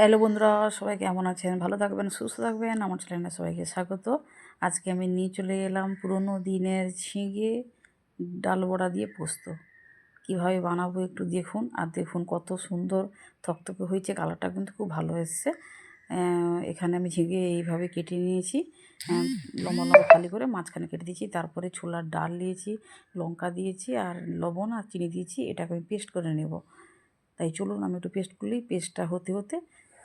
Hello বন্ধুরা, সবাই কেমন আছেন? ভালো থাকবেন, সুস্থ থাকবেন। আমার চ্যানেলে সবাইকে স্বাগত। আজকে আমি নিয়ে চলে এলাম পুরনো দিনের ঝিঙে ডাল বড়া দিয়ে পোস্ত। কীভাবে বানাবো একটু দেখুন। আর দেখুন কত সুন্দর থকথকে হয়েছে, কালারটা কিন্তু খুব ভালো এসছে। এখানে আমি ঝিঙে এইভাবে কেটে নিয়েছি। লম্বা লম্বা খালি করে মাঝখানে কেটে দিয়েছি। তারপরে ছোলার ডাল দিয়েছি, লঙ্কা দিয়েছি, আর লবণ আর চিনি দিয়েছি। এটাকে আমি পেস্ট করে নেব। তাই চলুন, আমি একটু পেস্ট করলেই পেস্টটা হতে হতে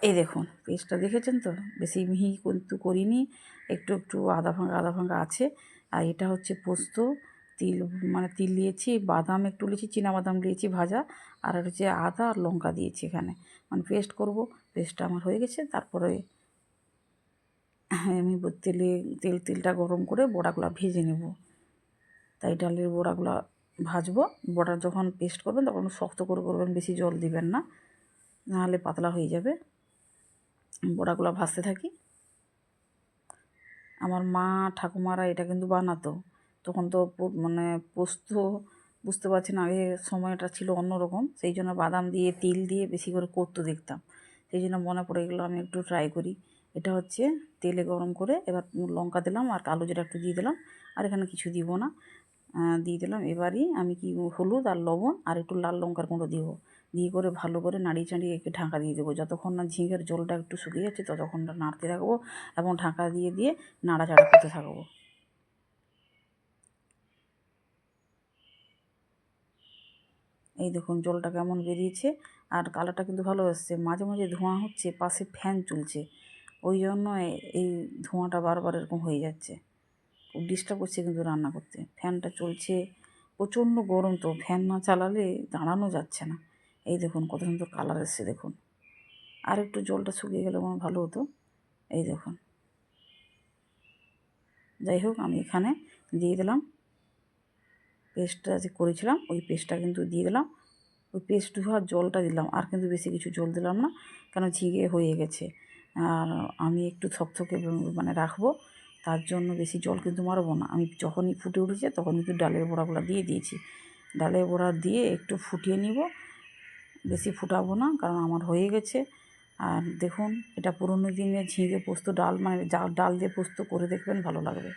এই দেখুন, পেস্টটা দেখেছেন তো? বেশি মিহি কিন্তু করিনি, একটু একটু আধা ভাঙা আধা ভাঙা আছে। আর এটা হচ্ছে পোস্ত, তিল মানে তিল দিয়েছি, বাদাম একটু নিয়েছি বাদাম দিয়েছি ভাজা, আর হচ্ছে আদা আর লঙ্কা দিয়েছি এখানে। মানে পেস্ট করব, পেস্টটা আমার হয়ে গেছে, তারপরে হ্যাঁ আমি তেলে, তেল, তেলটা গরম করে বড়াগুলো ভেজে নেব। তাই ডালের বড়াগুলো ভাজবো, বড়া যখন পেস্ট করবেন তখন শক্ত করে করবেন, বেশি জল দিবেন না, নাহলে পাতলা হয়ে যাবে। বড়াগুলো ভাজতে থাকি। আমার মা, ঠাকুমারা এটা কিন্তু বানাতো। তখন তো মানে পোস্ত, বুঝতে পারছেন আগে সময়টা ছিল অন্যরকম। সেই জন্য বাদাম দিয়ে, তিল দিয়ে বেশি করে করতো দেখতাম। সেই জন্য মনে পড়ে গেলো আমি একটু ট্রাই করি। এটা হচ্ছে তেলে গরম করে এবার লঙ্কা দিলাম আর কালো জিরা একটু দিয়ে দিলাম। আর এখানে কিছু দিব না। দিয়ে দিলাম। এবারই আমি কি হলুদ আর লবণ আর একটু লাল লঙ্কার গুঁড়ো দিব। দিয়ে করে ভালো করে নাড়িয়ে চাড়িয়ে একটু ঢাকা দিয়ে দেবো। যতক্ষণ না ঝিঙের জলটা একটু শুকিয়ে যাচ্ছে, ততক্ষণ নাড়তে থাকব এবং ঢাকা দিয়ে দিয়ে নাড়াচাড়া করতে থাকব। এই দেখুন জলটা কেমন বেরিয়েছে আর কালারটা কিন্তু ভালো এসছে মাঝে মাঝে ধোঁয়া হচ্ছে, পাশে ফ্যান চলছে। ওই জন্য এই ধোঁয়াটা বারবার এরকম হয়ে যাচ্ছে। খুব ডিস্টার্ব করছে কিন্তু রান্না করতে। ফ্যানটা চলছে, প্রচণ্ড গরম তো। ফ্যান না চালালে দাঁড়ানো যাচ্ছে না। এই দেখুন কত সুন্দর কালার এসছে, দেখুন। আর একটু জলটা শুকিয়ে গেলে আমার ভালো হতো। এই দেখুন। যাই হোক, আমি এখানে দিয়ে দিলাম পেস্টটা যে করেছিলাম, ওই পেস্টটা কিন্তু দিয়ে দিলাম। ওই পেস্ট ধোয়ার জলটা দিলাম, আর কিন্তু বেশি কিছু জল দিলাম না, কেন ঝিঙে হয়ে গেছে। আর আমি একটু থকথকে মানে রাখব, তার জন্য বেশি জল কিন্তু মারবো না। আমি যখনই ফুটে উঠেছে, তখন কিন্তু ডালের বড়াগুলো দিয়ে দিয়েছি। ডালের বড়া দিয়ে একটু ফুটিয়ে নিব বেশি ফুটাবো না, কারণ আমার হয়ে গেছে। আর দেখুন, এটা পুরনো দিনের ঝিঙে পোস্ত, ডাল মানে ডাল দিয়ে পোস্ত করে দেখবেন ভালো লাগবে।